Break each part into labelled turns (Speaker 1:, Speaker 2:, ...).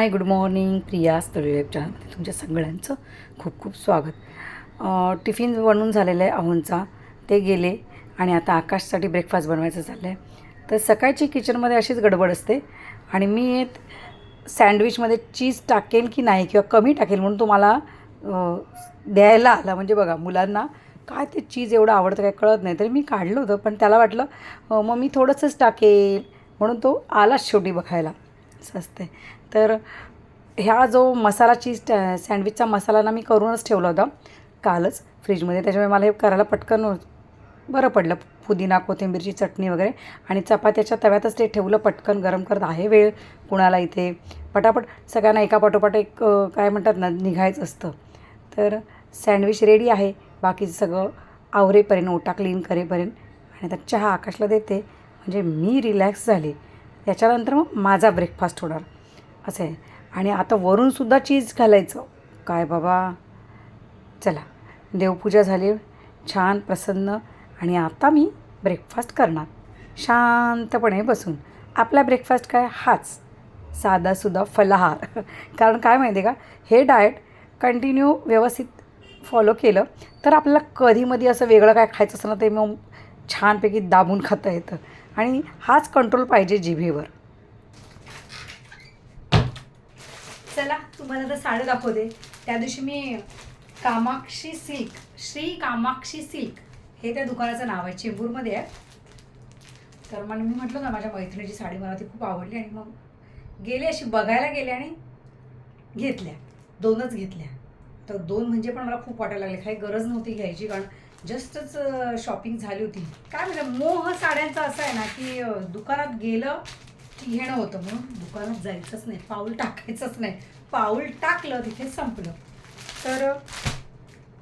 Speaker 1: Hi good morning. Priya story तुमच्या सगळ्यांचं खूप खूप स्वागत. टिफिन बनवून झालेलं आहे अहोंचा. ते गेले आणि आता आकाशसाठी ब्रेकफास्ट बनवायचं चाललं आहे तर सकाळची किचनमध्ये अशीच गडबड असते आणि मी सँडविचमध्ये चीज टाकेल की नाही किंवा कमी टाकेल म्हणून तुम्हाला द्यायला आला. म्हणजे बघा मुलांना काय ते चीज एवढं आवडतं काय कळत नाही. तरी मी काढलं होतं पण त्याला वाटलं मग मी थोडंसंच टाकेल म्हणून तो आलाच शेवटी बघायला. असं असते तर ह्या जो मसाला चीज सँडविचचा मसाला ना मी करूनच ठेवला होता कालच फ्रीजमध्ये. त्याच्यामुळे मला हे करायला पटकन बरं पडलं. पुदिना कोथिंबीरची चटणी वगैरे आणि चपात्याच्या तव्यातच ते ठेवलं पटकन गरम करत. आहे वेळ कुणाला इथे? पटापट सगळ्यांना एका पाठोपाठ एक काय म्हणतात ना निघायचं असतं. तर सँडविच रेडी आहे. बाकीचं सगळं आवरेपर्यंत ओटा क्लीन करेपर्यंत. आणि आता चहा आकाशला देते. म्हणजे मी रिलॅक्स झाली. त्याच्यानंतर मग माझा ब्रेकफास्ट होणार. असं. आहे आणि आता वरूनसुद्धा चीज घालायचं. काय बाबा? चला देवपूजा झाली. छान प्रसन्न. आणि आता मी ब्रेकफास्ट करणार. शांतपणे बसून. आपला ब्रेकफास्ट काय? हाच. साधासुद्धा फलाहार. कारण काय माहिती आहे का? हे डाएट कंटिन्यू व्यवस्थित फॉलो केलं तर आपल्याला कधीमधी असं वेगळं काय खायचं असलं ना ते मग छानपैकी दाबून खाता येतं. आणि हाच कंट्रोल पाहिजे जिभेवर. चला तुम्हाला तर साड्या दाखवते. त्या दिवशी मी कामाक्षी सिल्क श्री कामाक्षी सिल्क हे त्या दुकानाचं नाव आहे चेंबूरमध्ये आहे. तर मग मी म्हटलं ना माझ्या मैत्रिणीची साडी मला ती खूप आवडली आणि मग गेले अशी बघायला गेले आणि घेतल्या दोनच घेतल्या. तर दोन म्हणजे पण मला खूप वाटायला लागले काही गरज नव्हती घ्यायची कारण जस्टच शॉपिंग झाली होती. काय म्हणजे मोह साड्यांचा असा आहे ना की दुकानात गेलं घेणं होतं म्हणून दुकानात जायचंच नाही पाऊल टाकायचंच नाही. पाऊल टाकलं तिथे संपलं. तर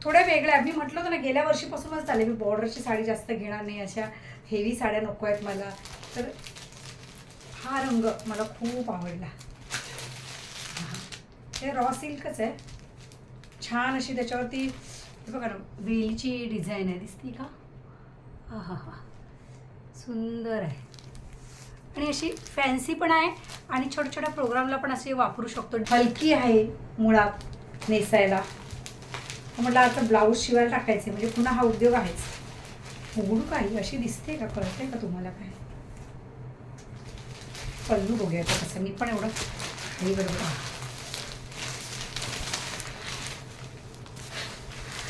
Speaker 1: थोड्या वेगळ्या मी म्हटलं होतं ना गेल्या वर्षीपासूनच झाले मी बॉर्डरची साडी जास्त घेणार नाही अशा हेवी साड्या नको आहेत मला. तर हा रंग मला खूप आवडला. हा. हे रॉ सिल्कच आहे. छान अशी त्याच्यावरती बघा ना वेलीची डिझाईन आहे. दिसती का? हा हा हा सुंदर आहे. आणि अशी फॅन्सी पण आहे आणि छोट्या छोट्या प्रोग्रामला पण असे वापरू शकतो. हलकी आहे मुळात नेसायला. म्हटलं आता ब्लाऊज शिवायला टाकायचे म्हणजे पुन्हा हा उद्योग आहेच. उघडू काही? अशी दिसते का? कळते का तुम्हाला काय? पल्लू बघूया आता कसं. मी पण एवढं हे बरोबर आहे.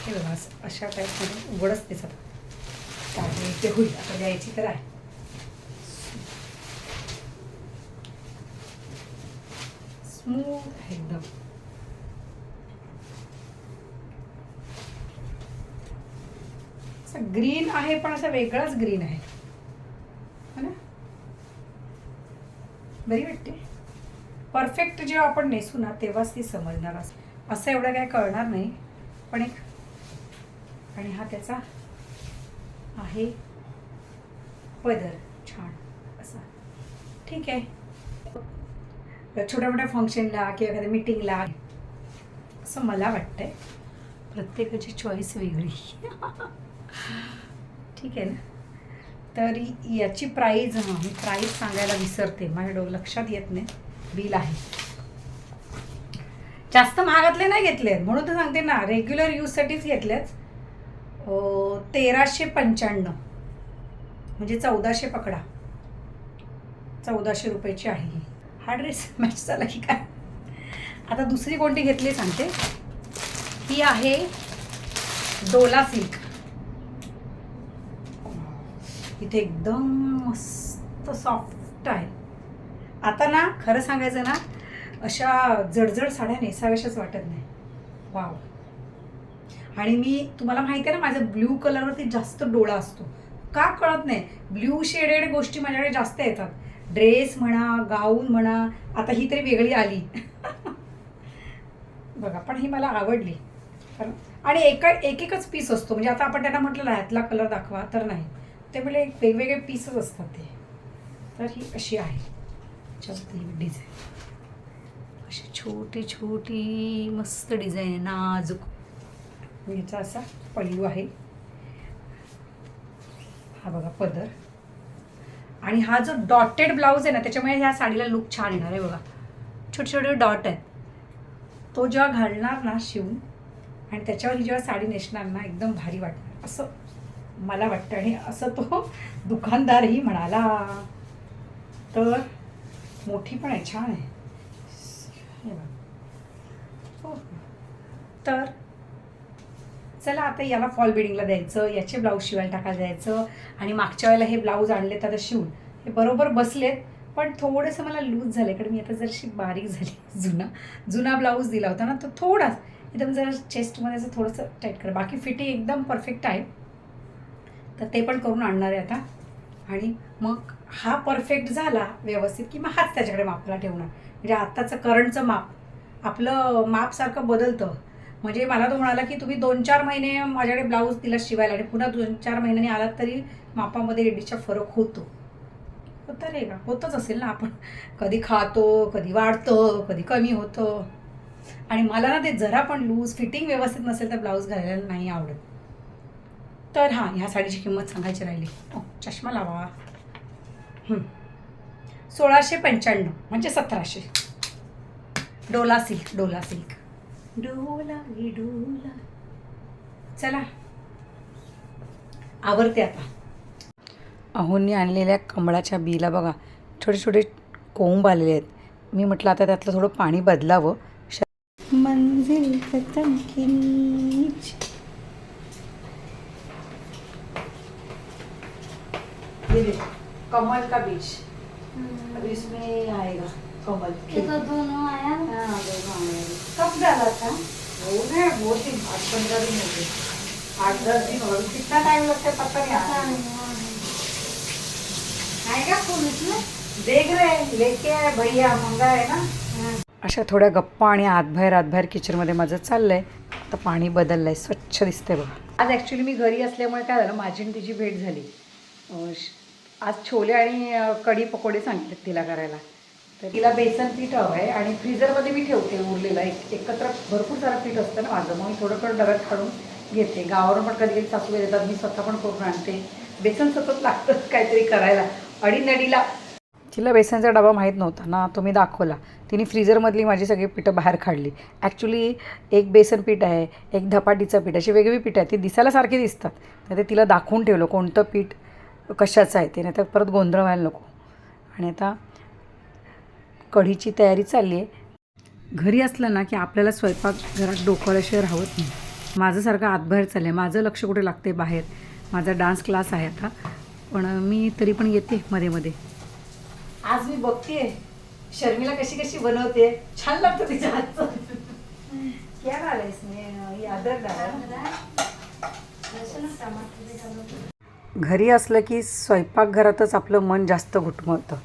Speaker 1: हे बघा अशा टाईपमध्ये उघडच दिसत त्यामुळे ते होईल. आता द्यायची तर आहे. स्मूथ आहे एकदम. असं ग्रीन आहे पण असा वेगळाच ग्रीन आहे. है ना? बरी वाटते? परफेक्ट जेव्हा आपण नेसू ना तेव्हाच ती समजणार असं. असं एवढं काय कळणार नाही. पण एक आणि हा त्याचा आहे पदर. छान. असा. ठीक आहे. छोट्या मोठ्या फंक्शनला किंवा एखाद्या मिटिंगला असं मला वाटतंय. प्रत्येकाची चॉईस वेगळी. ठीक आहे ना? तर याची प्राईज हां मी प्राईज सांगायला विसरते. माझ्या डो लक्षात येत नाही. बिल आहे. जास्त महागातले नाही घेतले म्हणून तर सांगते ना रेग्युलर यूजसाठीच घेतलेच तेराशे पंच्याण्णव. म्हणजे चौदाशे पकडा. चौदाशे रुपयाची आहे हा ड्रेस मॅच झाला की काय? आता दुसरी कोणती घेतली सांगते? ही आहे डोला सिल्क. इथे एकदम मस्त सॉफ्ट आहे. आता ना खरं सांगायचं ना अशा जडजड साड्या नेसाव्याशाच वाटत नाही. वाव आणि मी तुम्हाला माहिती आहे ना माझ्या ब्ल्यू कलरवरती जास्त डोळा असतो. का कळत नाही? ब्ल्यू शेडेड गोष्टी माझ्याकडे जास्त येतात. ड्रेस म्हणा गाऊन म्हणा आता ही तरी वेगळी आली. बघा पण ही मला आवडली. कारण आणि एका एक एकच पीस असतो. म्हणजे आता आपण त्यांना म्हटलं ह्यातला कलर दाखवा तर नाही. ते म्हणजे एक वेगवेगळे पीसच असतात ते. तर ही अशी आहे. त्याच्यावरती डिझाईन अशी छोटी छोटी मस्त डिझाईन आहे. नाजूक. याचा असा पैलू आहे. हा बघा पदर. आणि हा जो डॉटेड ब्लाऊज आहे ना त्याच्यामुळे ह्या साडीला लुक छान येणार आहे बघा. छोटे छोटे डॉट आहेत. तो जेव्हा घालणार ना शिवून आणि त्याच्यावर ही जेव्हा साडी नेसणार ना एकदम भारी वाटणार. असं मला वाटतं. आणि असं तो दुकानदारही म्हणाला तर मोठी पण आहे छान आहे. हो. तर चला आता याला फॉल बिडिंगला द्यायचं याचे ब्लाऊज शिवायला टाकायला द्यायचं आणि मागच्या वेळेला हे ब्लाऊज आणलेत आता शिवून. हे बरोबर बसलेत पण थोडंसं मला लूज झालं कारण मी आता जरशी बारीक झाली जुना जुना ब्लाऊज दिला होता ना तो थोडाच. एकदम जरा चेस्टमध्ये असं थोडंसं टाईट कर. बाकी फिटिंग एकदम परफेक्ट आहे. तर ते पण करून आणणार आहे आता. आणि मग हा परफेक्ट झाला व्यवस्थित की मग हाच त्याच्याकडे मापाला ठेवणार. म्हणजे आत्ताचं करंटचं माप. आपलं मापसारखं बदलतं. म्हणजे मला तो म्हणाला की तुम्ही दोन चार महिने माझ्याकडे ब्लाऊज तिला शिवायला आणि पुन्हा दोन चार महिन्यांनी आलात तरी मापामध्ये एडीचा फरक होतो. होतं रे का होतच असेल ना आपण. कधी खातो कधी वाढतं कधी कमी होतं. आणि मला ना ते जरा पण लूज फिटिंग व्यवस्थित नसेल तर ब्लाऊज घालायला नाही आवडत. तर हां ह्या साडीची किंमत सांगायची राहिली. ओ चष्मा लावा. सोळाशे पंच्याण्णव म्हणजे सतराशे. Dola silk Dola silk. Dola Dola. चला. आवडते आता. अहोंनी आणलेल्या कमळाच्या बीला बघा छोटे छोटे कोंब आलेले आहेत. मी म्हटलं आता त्यातलं थोडं पाणी बदलावं. श- मंजिल खतम कमल का बीज? अब इसमें आएगा. कमल
Speaker 2: ये तो दोनों आया
Speaker 1: हाँ, दोनों आएंगे। कब डाला था वो ना दिन आठ पंद्रह दिन हो गए आठ दस दिन हो गए कितना टाइम लगता है पता नहीं
Speaker 2: हाँ, हाँ।
Speaker 1: आएगा फूल इसमें देख रहे हैं लेके आए भैया मंगा है ना? अशा थोड्या गप्पा आणि आतबाहेर आतबाहेर किचनमध्ये माझं चाललंय. आता पाणी बदललंय स्वच्छ दिसतंय बघा. आज ॲक्च्युली मी घरी असल्यामुळे काय झालं माझी आणि तिची भेट झाली. आज छोले आणि कढी पकोडे सांगितले तिला करायला. तर तिला बेसन पीठ हवं आहे आणि फ्रीझरमध्ये मी ठेवते उरलेलं. एक एकत्र भरपूर सारं पीठ असतं ना माझं. मग मी थोडं थोडं डब्यात काढून घेते. गावावर पण कधी कधी सासू देतात मी स्वतः पण करून आणते. बेसन सतत लागतंच काहीतरी करायला. अडीनडीला. तिला बेसनचा डबा माहीत नव्हता ना तो मी दाखवला. तिने फ्रीझरमधली माझी सगळी पिठं बाहेर काढली. ॲक्च्युली एक बेसन पीठ आहे एक धपाटीचं पीठ अशी वेगळी पीठ आहे. ती दिसायला सारखी दिसतात. तर ते तिला दाखवून ठेवलं कोणतं पीठ कशाचं आहे ते. नाही तर परत गोंधळ व्हायला नको. आणि आता कढीची तयारी चालली आहे. घरी असलं ना की आपल्याला स्वयंपाक घरात डोकवल्याशिवाय राहत नाही. माझं सारखं आतबाहेर चाललं आहे माझं लक्ष कुठे लागते बाहेर? माझा डान्स क्लास आहे आता. पण मी तरी पण येते मध्ये मध्ये. आज मी बघते. शर्मिला कशी कशी बनवते. छान लागतं तिच्या हातचं. क्या घरी असलं की स्वयंपाकघरातच आपलं मन जास्त घुटमळतं.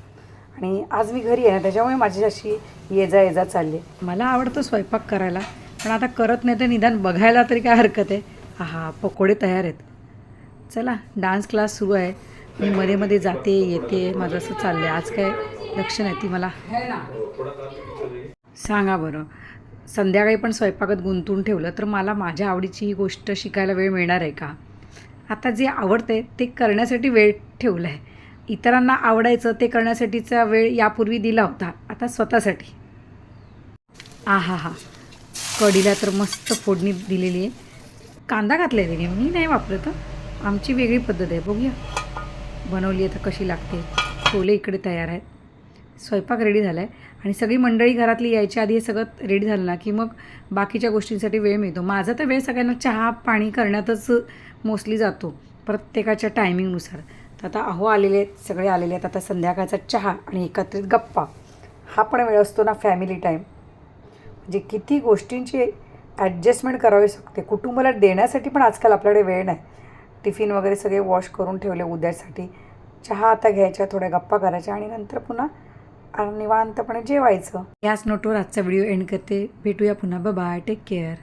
Speaker 1: आणि आज मी घरी आहे ना त्याच्यामुळे माझी अशी ये जा ये जा चालली आहे. मला आवडतं स्वयंपाक करायला पण आता करत नाही तर निदान बघायला तरी काय हरकत आहे? हा पकोडे तयार आहेत. चला डान्स क्लास सुरू आहे. मी मध्ये मध्ये जाते येते माझं असं चाललं आहे आज काय लक्ष नाही ती मला. सांगा बरं संध्याकाळी पण स्वयंपाकात गुंतून ठेवलं तर मला माझ्या आवडीची ही गोष्ट शिकायला वेळ मिळणार आहे का? आता जे आवडते ते करण्यासाठी वेळ ठेवला आहे इतरांना आवडायचं ते करण्यासाठीचा वेळ यापूर्वी दिला होता. आता स्वतःसाठी. आहा हा कढीला तर मस्त फोडणी दिलेली आहे. कांदा घातला आहे तिने मी नाही वापरत आमची वेगळी पद्धत आहे. बघूया. बनवली आहे तर कशी लागते. छोले इकडे तयार आहेत. स्वयंपाक रेडी झाला आहे आणि सगळी मंडळी घरातली यायच्या आधी हे सगळं रेडी झालं ना की मग बाकीच्या गोष्टींसाठी वेळ मिळतो. माझा तर वेळ सगळ्यांना चहा पाणी करण्यातच मोस्टली जातो. प्रत्येकाच्या टायमिंगनुसार तर आता अहो आलेले आहेत सगळे आलेले आहेत. आता संध्याकाळचा चहा आणि एकत्रित गप्पा. हा पण वेळ असतो ना फॅमिली टाईम म्हणजे किती गोष्टींची ॲडजस्टमेंट करावी शकते. कुटुंबाला देण्यासाठी पण आजकाल आपल्याकडे वेळ नाही. टिफिन वगैरे सगळे वॉश करून ठेवले उद्यासाठी. चहा आता घ्यायच्या थोड्या गप्पा करायच्या आणि नंतर पुन्हा निवांतपणे जेवायचं. याच नोटवर आजचा व्हिडिओ एंड करते. भेटूया पुन्हा. Bye take care